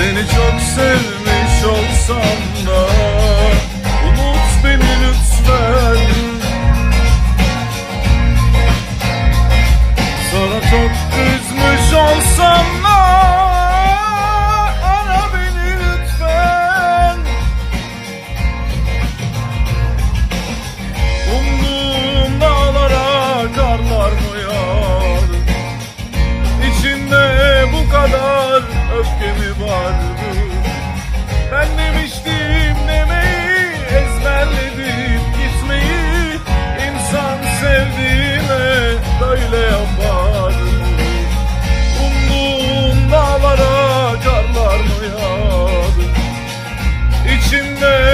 Seni çok sevmiş olsam da Unut beni lütfen. Sana çok mi vardı? Ben demiştim demeyi ezberledim gitmeyi. İnsan sevdiğine böyle yapar Umduğum dağlara karlar mı yağar İçinde